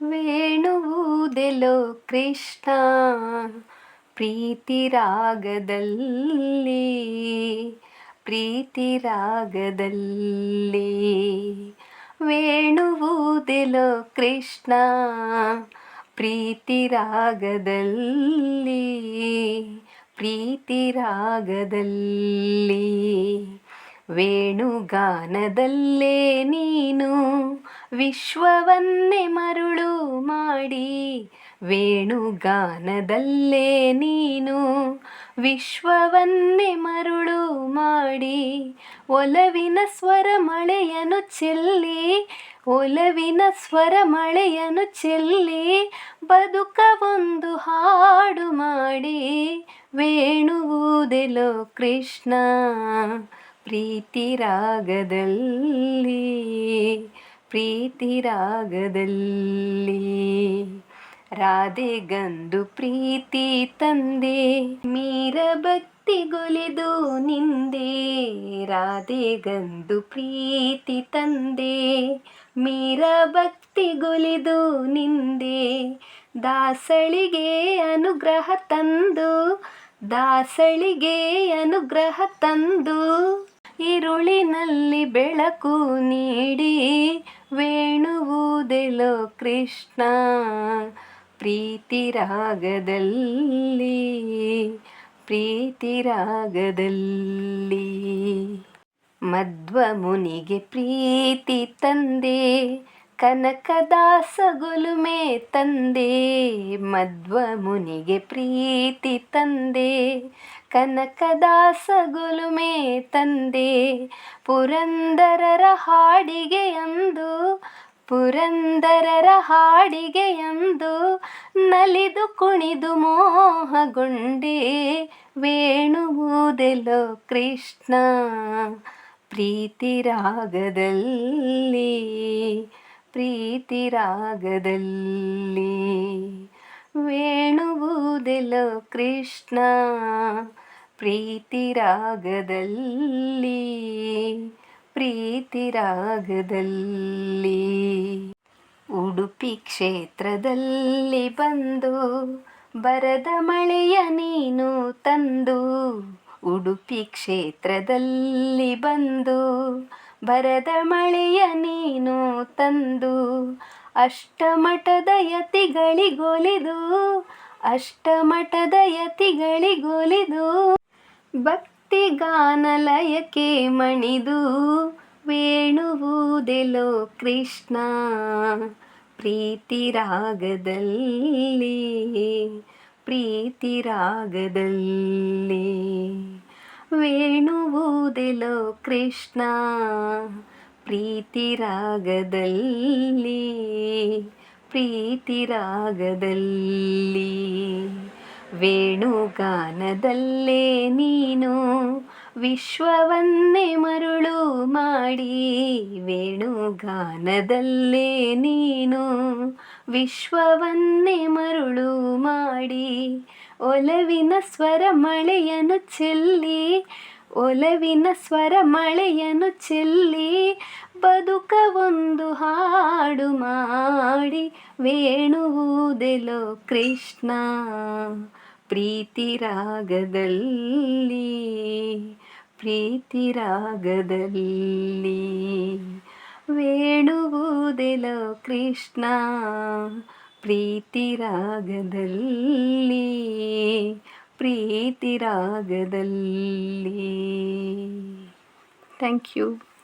ವೇಣುವುದೆಲೋ ಕೃಷ್ಣ ಪ್ರೀತಿ ರಾಗದಲ್ಲಿ ಪ್ರೀತಿ ರಾಗದಲ್ಲಿ ವೇಣುವುದೆಲೋ ಕೃಷ್ಣ ಪ್ರೀತಿ ರಾಗದಲ್ಲಿ ಪ್ರೀತಿ ರಾಗದಲ್ಲಿ ವೇಣುಗಾನದಲ್ಲೇ ನೀನು ವಿಶ್ವವನ್ನೇ ಮರುಳು ಮಾಡಿ, ವೇಣುಗಾನದಲ್ಲೇ ನೀನು ವಿಶ್ವವನ್ನೇ ಮರುಳು ಮಾಡಿ, ಒಲವಿನ ಸ್ವರ ಮಳೆಯನ್ನು ಚೆಲ್ಲಿ, ಒಲವಿನ ಸ್ವರ ಮಳೆಯನ್ನು ಚೆಲ್ಲಿ, ಬದುಕ ಒಂದು ಹಾಡು ಮಾಡಿ, ವೇಣುವುದೆಲೋ ಕೃಷ್ಣ, ಪ್ರೀತಿ ರಾಗದಲ್ಲಿ. ಪ್ರೀತಿ ರಾಗದಲ್ಲಿ ರಾಧೆಗಂದು ಪ್ರೀತಿ ತಂದೆ, ಮೀರ ಭಕ್ತಿಗೊಲಿದು ನಿಂದೆ. ರಾಧೆಗಂದು ಪ್ರೀತಿ ತಂದೆ, ಮೀರ ಭಕ್ತಿಗೊಲಿದು ನಿಂದೆ. ದಾಸಳಿಗೆ ಅನುಗ್ರಹ ತಂದು, ದಾಸಳಿಗೆ ಅನುಗ್ರಹ ತಂದು. ಇರುಳಿನಲ್ಲಿ ಬೆಳಕು ನೀಡಿ ವೇಣುವುದೆಲೋ ಕೃಷ್ಣ. ಪ್ರೀತಿ ರಾಗದಲ್ಲಿ ಪ್ರೀತಿ ರಾಗದಲ್ಲಿ ಮಧ್ವ ಮುನಿಗೆ ಪ್ರೀತಿ ತಂದೆ, ಕನಕದಾಸ ಗುಲುಮೆ ತಂದೆ. ಮಧ್ವ ಮುನಿಗೆ ಪ್ರೀತಿ ತಂದೆ ಕನಕದಾಸ ಗುಲುಮೆ ತಂದೆ, ಪುರಂದರರ ಹಾಡಿಗೆ ಎಂದು ಪುರಂದರರ ಹಾಡಿಗೆ ಎಂದು ನಲಿದು ಕುಣಿದು ಮೋಹಗೊಂಡೆ. ವೇಣುವುದೆಲ್ಲೋ ಕೃಷ್ಣ ಪ್ರೀತಿ ರಾಗದಲ್ಲಿ ಪ್ರೀತಿ ರಾಗದಲ್ಲಿ ವೇಣುವುದೆಲ್ಲೋ ಕೃಷ್ಣ ಪ್ರೀತಿ ರಾಗದಲ್ಲಿ ಪ್ರೀತಿ ರಾಗದಲ್ಲಿ ಉಡುಪಿ ಕ್ಷೇತ್ರದಲ್ಲಿ ಬಂದು, ಬರದ ಮಳೆಯ ನೀನು ತಂದು, ಉಡುಪಿ ಕ್ಷೇತ್ರದಲ್ಲಿ ಬಂದು, ಬರದ ಮಳೆಯ ನೀನು ತಂದು, ಅಷ್ಟಮಠದ ಯತಿಗಳಿಗೊಲಿದು ಅಷ್ಟಮಠದ ಯತಿಗಳಿಗೊಲಿದು. ಭಕ್ತಿಗಾನಲಯಕ್ಕೆ ಮಣಿದು ವೇಣುವುದೆಲೋ ಕೃಷ್ಣ ಪ್ರೀತಿ ರಾಗದಲ್ಲಿ ಪ್ರೀತಿ ರಾಗದಲ್ಲಿ ವೇಣುವುದೆಲೋ ಕೃಷ್ಣ ಪ್ರೀತಿ ರಾಗದಲ್ಲಿ ಪ್ರೀತಿ ರಾಗದಲ್ಲಿ ವೇಣುಗಾನದಲ್ಲೇ ನೀನು ವಿಶ್ವವನ್ನೇ ಮರುಳು ಮಾಡಿ ವೇಣುಗಾನದಲ್ಲೇ ನೀನು ವಿಶ್ವವನ್ನೇ ಮರುಳು ಮಾಡಿ ಒಲವಿನ ಸ್ವರ ಮಳೆಯನ್ನು ಚೆಲ್ಲಿ ಒಲವಿನ ಸ್ವರ ಮಳೆಯನ್ನು ಚೆಲ್ಲಿ ಬದುಕ ಒಂದು ಹಾಡು ಮಾಡಿ ವೇಣುವುದೆಲೋ ಕೃಷ್ಣ. ಪ್ರೀತಿ ರಾಗದಲ್ಲಿ ಪ್ರೀತಿ ರಾಗದಲ್ಲಿ ವೇಣುವುದೆಲೋ ಕೃಷ್ಣ. ಪ್ರೀತಿ ರಾಗದಲ್ಲಿ ಪ್ರೀತಿ ರಾಗದಲ್ಲಿ ಥ್ಯಾಂಕ್ ಯು